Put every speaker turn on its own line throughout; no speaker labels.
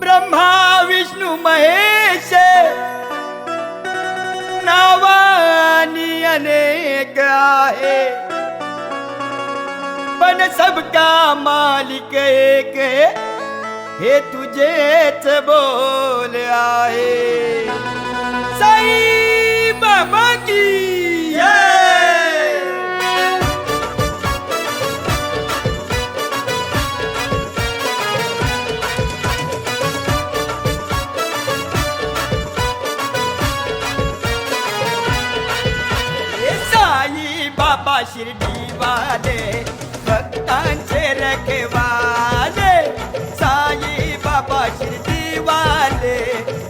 ब्रह्मा विष्णू महेश नावानी अनेक आहे. पण सबका मालिक एक हे तुझेच बोल आहे. साई बाबा बाबा शिर्डी वाले भक्तांचे रखवाले साई बाबा शिर्डी वाले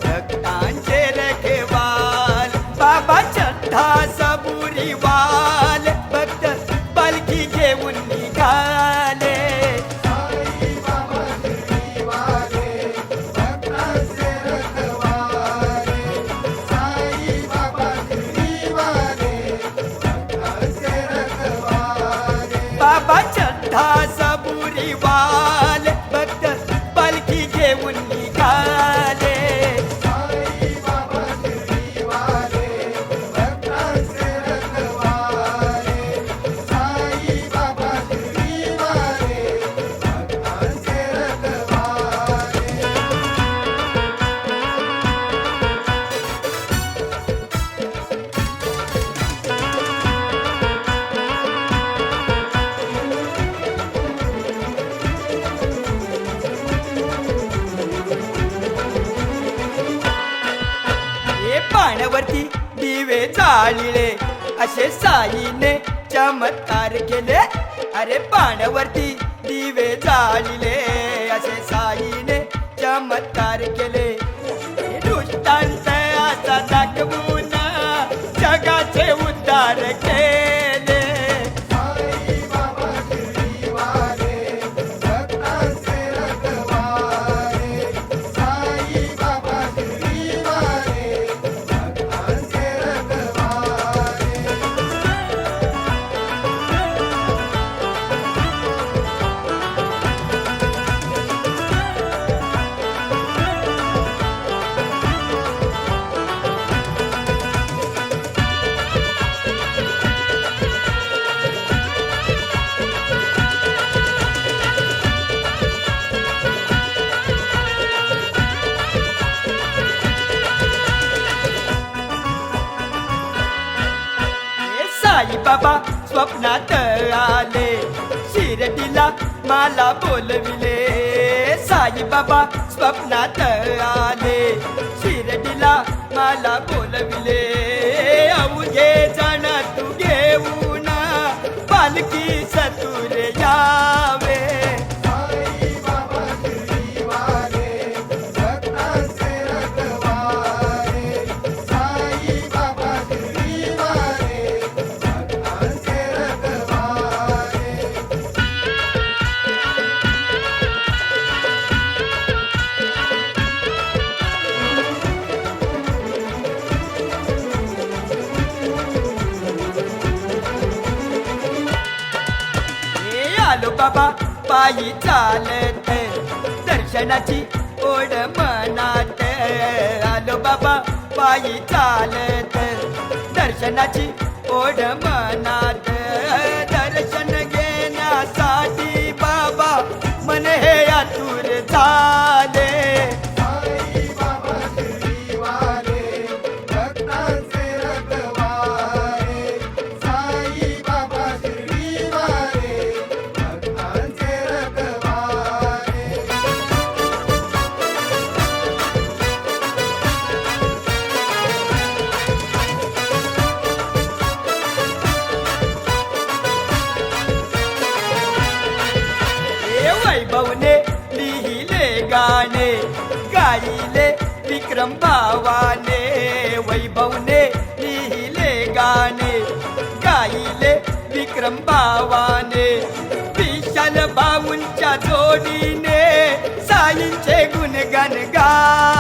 भक्तांचे रखवाल बाबा चंदा सबुरी वाल भक्त पालखी घेऊन निघा. बाबा चंदा सबुरी झाडावरती पाण्यावरती दिवे जाळले असे साईने चमत्कार केले. अरे पाण्यावरती साईबाबा स्वप्नात आले. शिर्डीला मला बोलविले. साईबाबा स्वप्नात आले. बाबा पायी चालत. दर्शनाची ओढ मनात. आलो बाबा पायी चालत. दर्शनाची ओढ मनात. वैभवने लिहिले गाणे गाईले विक्रम भावाने. वैभवने लिहिले गाणे गाईले विक्रम भावाने. विशाल भाऊंच्या जोडीने साईंचे गुणगान गा